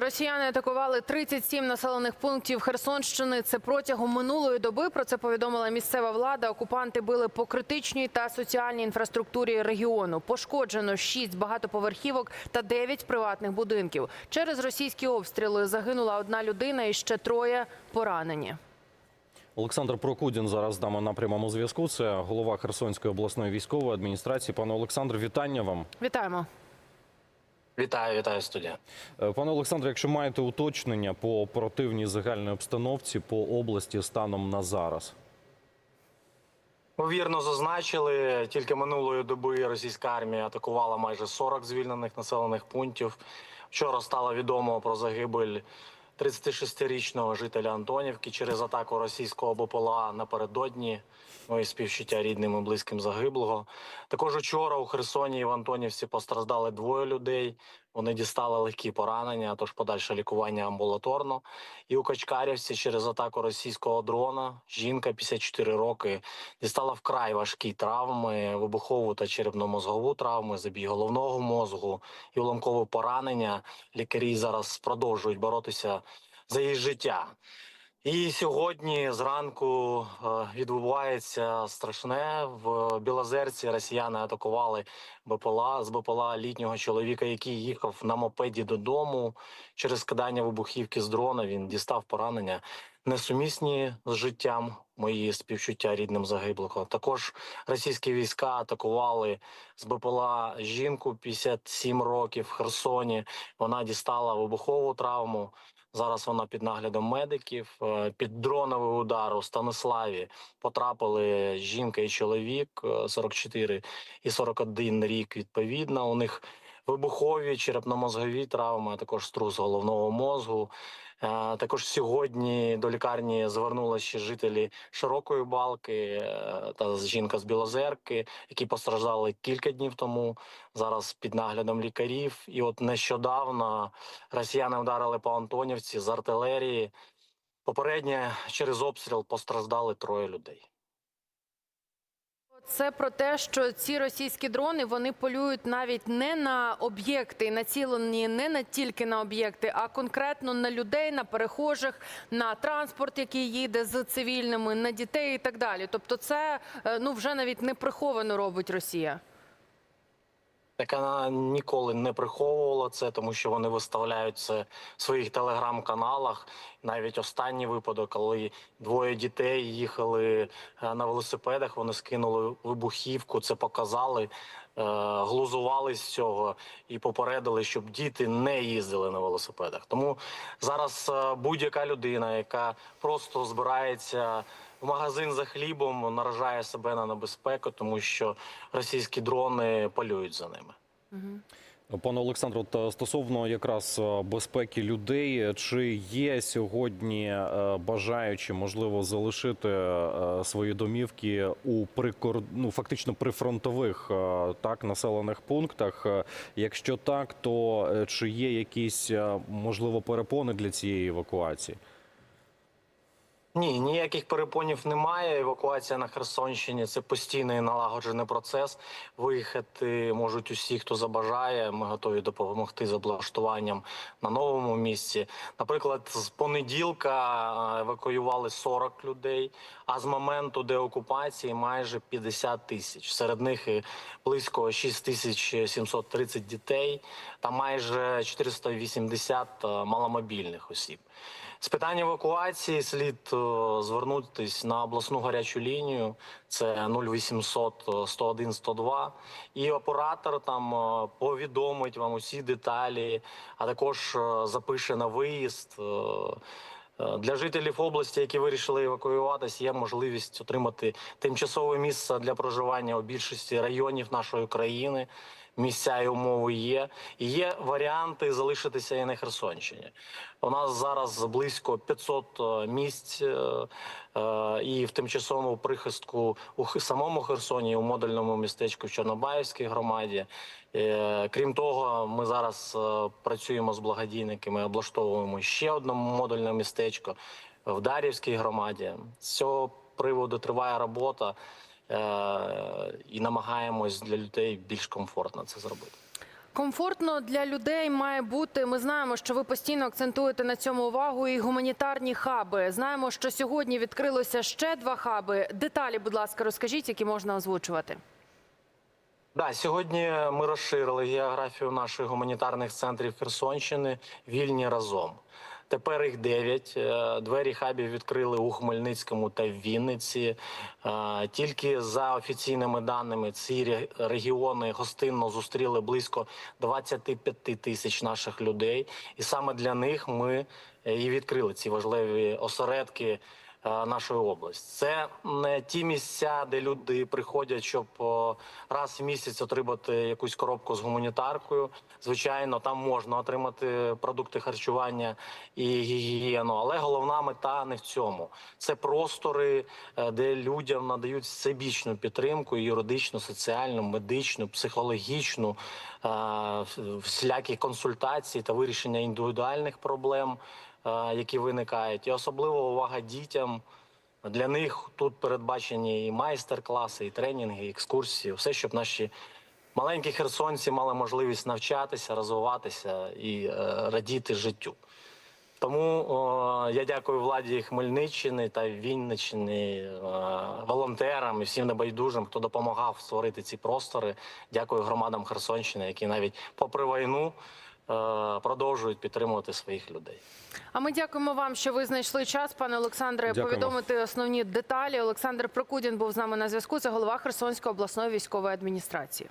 Росіяни атакували 37 населених пунктів Херсонщини. Це протягом минулої доби. Про це повідомила місцева влада. Окупанти били по критичній та соціальній інфраструктурі регіону. Пошкоджено 6 багатоповерхівок та 9 приватних будинків. Через російські обстріли загинула одна людина і ще троє поранені. Олександр Прокудін зараз з нами на прямому зв'язку. Це голова Херсонської обласної військової адміністрації. Пане Олександр, вітання вам. Вітаємо. Вітаю, вітаю студія. Е, Пане Олександре, якщо маєте уточнення по оперативній загальній обстановці по області станом на зараз. Вірно зазначили, тільки минулої доби російська армія атакувала майже 40 звільнених населених пунктів. Вчора стало відомо про загибель 36-річного жителя Антонівки через атаку російського БПЛА напередодні. Мої співчуття рідним і близьким загиблого. Також учора у Херсоні і в Антонівці постраждали двоє людей. Вони дістали легкі поранення, тож подальше лікування амбулаторно. І у Качкарівці через атаку російського дрона жінка 54 роки дістала вкрай важкі травми, вибухову та черепно-мозгову травми, забій головного мозгу і уламкове поранення. Лікарі зараз продовжують боротися за її життя. І сьогодні зранку е, відбувається страшне в Білозерці. Росіяни атакували БПЛА з БПЛА літнього чоловіка, який їхав на мопеді додому. Через кидання вибухівки з дрона він дістав поранення несумісні з життям. Мої співчуття рідним загиблого. Також російські війська атакували з БПЛА жінку 57 років в Херсоні. Вона дістала вибухову травму. Зараз вона під наглядом медиків. Е, Під дроновий удар у Станиславі потрапили жінка і чоловік е, 44 і 41 рік. Відповідно, у них вибухові черепно-мозгові травми, а також струс головного мозгу. Е, Також сьогодні до лікарні звернулися жителі широкої балки е, та жінка з Білозерки, які постраждали кілька днів тому. Зараз під наглядом лікарів. І от нещодавно росіяни вдарили по Антонівці з артилерії. Попередньо через обстріл постраждали троє людей. Це про те, що ці російські дрони вони полюють навіть не на об'єкти, націлені не на тільки на об'єкти, а конкретно на людей, на перехожих, на транспорт, який їде з цивільними, на дітей і так далі. Тобто, це е, ну вже навіть не приховано робить Росія. Вона ніколи не приховувала це, тому що вони виставляють це в своїх телеграм-каналах. Навіть останній випадок, коли двоє дітей їхали е, на велосипедах, вони скинули вибухівку, це показали, е, глузували з цього і попередили, щоб діти не їздили на велосипедах. Тому зараз е, будь-яка людина, яка просто збирається магазин за хлібом, наражає себе на небезпеку, тому що російські дрони полюють за ними. Пане Олександре, от, е, стосовно якраз е, безпеки людей, чи є сьогодні е, бажаючі, можливо, залишити е, свої домівки у прикор... ну, фактично прифронтових е, так населених пунктах? Е, Якщо так, то е, чи є якісь е, можливо перепони для цієї евакуації? Ні, ніяких перепонів немає. Евакуація на Херсонщині це постійний налагоджений процес. Виїхати можуть усі, хто забажає. Ми готові допомогти з облаштуванням на новому місці. Наприклад, з понеділка е, евакуювали 40 людей, а з моменту деокупації майже 50 тисяч. Серед них і близько 6730 дітей та майже 480 е, маломобільних осіб. З питання евакуації слід е, звернутися на обласну гарячу лінію. Це 0800 101 102. І оператор там е, повідомить вам усі деталі, а також е, запише на виїзд. Для жителів області, які вирішили евакуюватися, є можливість отримати тимчасове місце для проживання у більшості районів нашої країни. Місця і умови є. Є варіанти залишитися і на Херсонщині. У нас зараз близько 500 е, місць е, е, і в тимчасовому прихистку у самому Херсоні, у модульному містечку в Чорнобаївській громаді. Крім того, ми зараз працюємо з благодійниками, облаштовуємо ще одне модульне містечко в Дар'ївській громаді. З цього приводу триває робота і намагаємось для людей більш комфортно це зробити. Комфортно для людей має бути. Ми знаємо, що ви постійно акцентуєте на цьому увагу і гуманітарні хаби. Знаємо, що сьогодні відкрилося ще два хаби. Деталі, будь ласка, розкажіть, які можна озвучувати. Да, сьогодні ми розширили географію наших гуманітарних центрів Херсонщини вільні разом. Тепер їх дев'ять. Е, Двері хабів відкрили у Хмельницькому та в Вінниці. Е, Тільки за офіційними даними ці регіони гостинно зустріли близько 25 тисяч наших людей, і саме для них ми е, і відкрили ці важливі осередки нашої області. Це не ті місця, де люди приходять, щоб раз в місяць отримати якусь коробку з гуманітаркою. Звичайно, там можна отримати продукти харчування і гігієну, але головна мета не в цьому. Це простори, е, де людям надають всебічну підтримку, юридичну, соціальну, медичну, психологічну, е, всілякі консультації та вирішення індивідуальних проблем е, які виникають, і особливо увага дітям. Для них тут передбачені і майстер-класи, і тренінги, і екскурсії, все, щоб наші маленькі херсонці мали можливість навчатися, розвиватися і е, радіти життю. Тому о, я дякую владі Хмельниччини та Вінниччини, е, волонтерам і всім небайдужим, хто допомагав створити ці простори. Дякую громадам Херсонщини, які навіть попри війну е, продовжують підтримувати своїх людей. А ми дякуємо вам, що ви знайшли час, пане Олександре, Дякуємо. повідомити основні деталі. Олександр Прокудін був з нами на зв'язку. Це голова Херсонської обласної військової адміністрації.